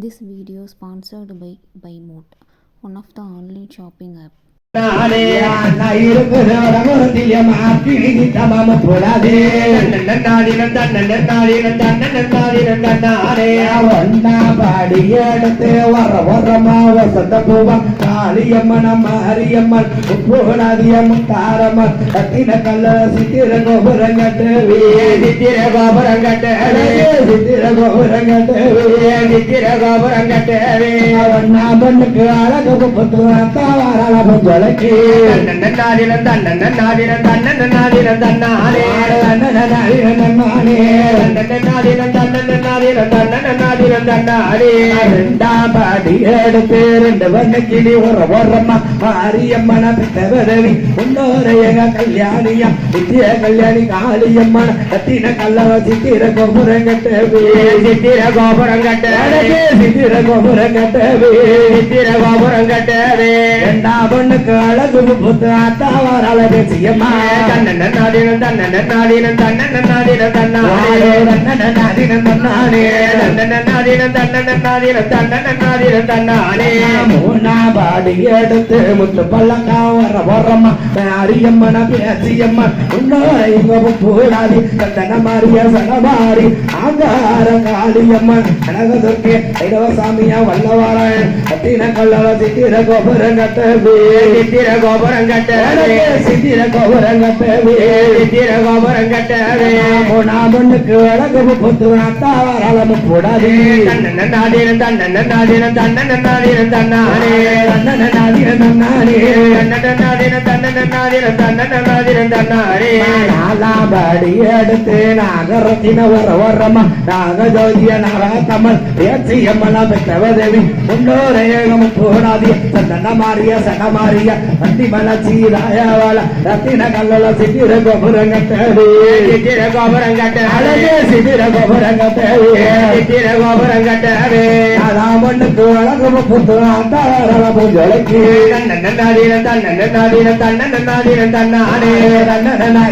This video sponsored by BuyMote, one of the online shopping app. நானே அண்ணா இருக்கிற இடமுறத்திய மாற்றி தமம போடாதே. நன்னாடினம் தன்னன்னாடினம் தன்னன்னாடினம் தன்னானே ஒன்னா பாடி எடுத்து வர வரமா வசந்த பூவம். காளியம்மன் மாரியம்மன் உப்புனாதியம்மன் தாரம்மன். கத்தின கல்ல சித்திர கோபுரம் கட்டுவே சித்திர கோபுரம் கட்டவே சித்திர கோபுரம் கட்டவே சித்திர கோபுரம் கட்டவே ஒன்னா பொண்ணுக்கு அழகு புத்து தாவாரால பொஞ்சலைக்கு நன்னாடினம் தன்னன்னாடினம் தன்னன்னாடினம் தன்னானே நன்னாடினம் தன்னானே நன்னாடினம் தன்னன்னாடினம் தன்னன்னாடினம் தன்னானே ரெண்டாம் பாடி எடுத்து ரெண்டு வண்ண கிளி ஒரு ஓரம்மா மாரியம்மன பெற்றவரவி உன்னோரையக கல்யாணியா? நித்திய கல்யாணி காளியம்மன கத்தின கல்லவ சித்திர கோபுரம் கட்டவே சித்திர கோபுரம் கட்டவே சித்திர கோபுரம் கட்டவே சித்திர கோபுரம் கட்டவே ரெண்டாம் பொண்ணுக்கு அழகு புத்து அத்தாவார் அழகு செய்யம்மா தன்னன் நாடினம் தன்னன் நாடினம் தன்னன் தன்னானே மூணா பாடி எடுத்து முத்து பள்ளக்கா வர வரம்மா அரியம்மன பேசியம்மா. இங்க பூடாதி தந்தன மாறிய சனமாரி ஆங்கார காளியம்மன். கனகதுர்க்கே ஐரவசாமியா வல்லவாராயன். கத்தின கல்லவ சித்திர கோபுரம் கட்டவே சித்திர கோபுரம் கட்டவே சித்திர கோபுரம் கட்டவே சித்திர கோபுரம் கட்டவே மூணா பொண்ணுக்கு அழகு புத்து அத்தாவாராலும் கூடாது தன்னன் நாடினம் தன்னன் நாடினம் தன்னன் நாடினம் தன்னானே தன்னன் நாடினம் தன்னானே தன்னன் நாடினம் தன்னன் நாடினம் தன்னன் நாடினம் தன்னானே நாலாபடி எடுத்து நாகரத்தின வர வரமா நாக ஜோதிய நாராத்தமல் பேச்சியம்மன பெற்றவதேவி முன்னோரையகம் கூடாது சந்தன மாறிய சனமாரிய வண்டிமல சீராயவள ரத்தின கல்லல சித்திர சித்திர கோபுரம் கட்ட அழகே. சித்திர கோபுரம் கட்டவே. சித்திர கோபுரம் கட்டவே. அதான் பொண்ணுக்கு அழகு புத்து அந்த வரவு ஜொலைக்கு தன்னன் நாடினம் தன்னன். நாடினம் தன்னன். நாடினம் தன்னானே தன்னன்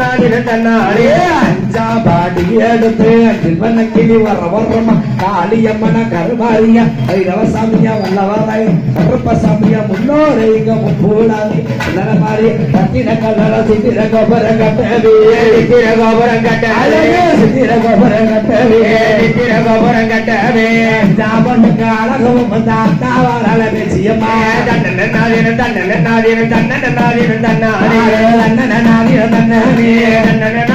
நாடினம் தன்னானே. அஞ்சா பாடி எடுத்து சிவன கிளி வர வரமா காளியம்மன கருமாரிய ஐரவசாமிய வல்லவராய் கருப்பசாமிய முன்னோரை இங்க முப்பூடாது ரத்தின கல்லற சித்திர கோபுரம் கட்டவே. சித்திர கோபுரம் கட்டவே. சித்திர கோபுரம் கட்டவே. சித்திர கோபுரம் கட்டவே. ஜாபனுக்கு அழகும் தாத்தாவாரால பேசியம்மா தன்னன் நாதினம் தன்னன் நாதினம் தன்னன் தன்னானே தன்னன்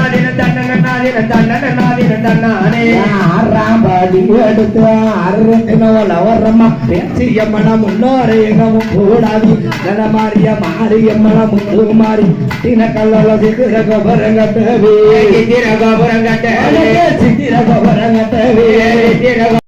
நாதினம் தன்னன் நாதினம் தன்னன் நாதினம் தன்னானே ஆறாம் படி எடுத்து அறுத்தினவள வரம்மா பேச்சியம்மன முன்னோரையகவும் கூடாது நலமாரிய மாரியம்மன முத்து மாறி தின கல்லல சித்திர கோபுரம் சித்திர கோபுரம் சித்திர கோபுரம்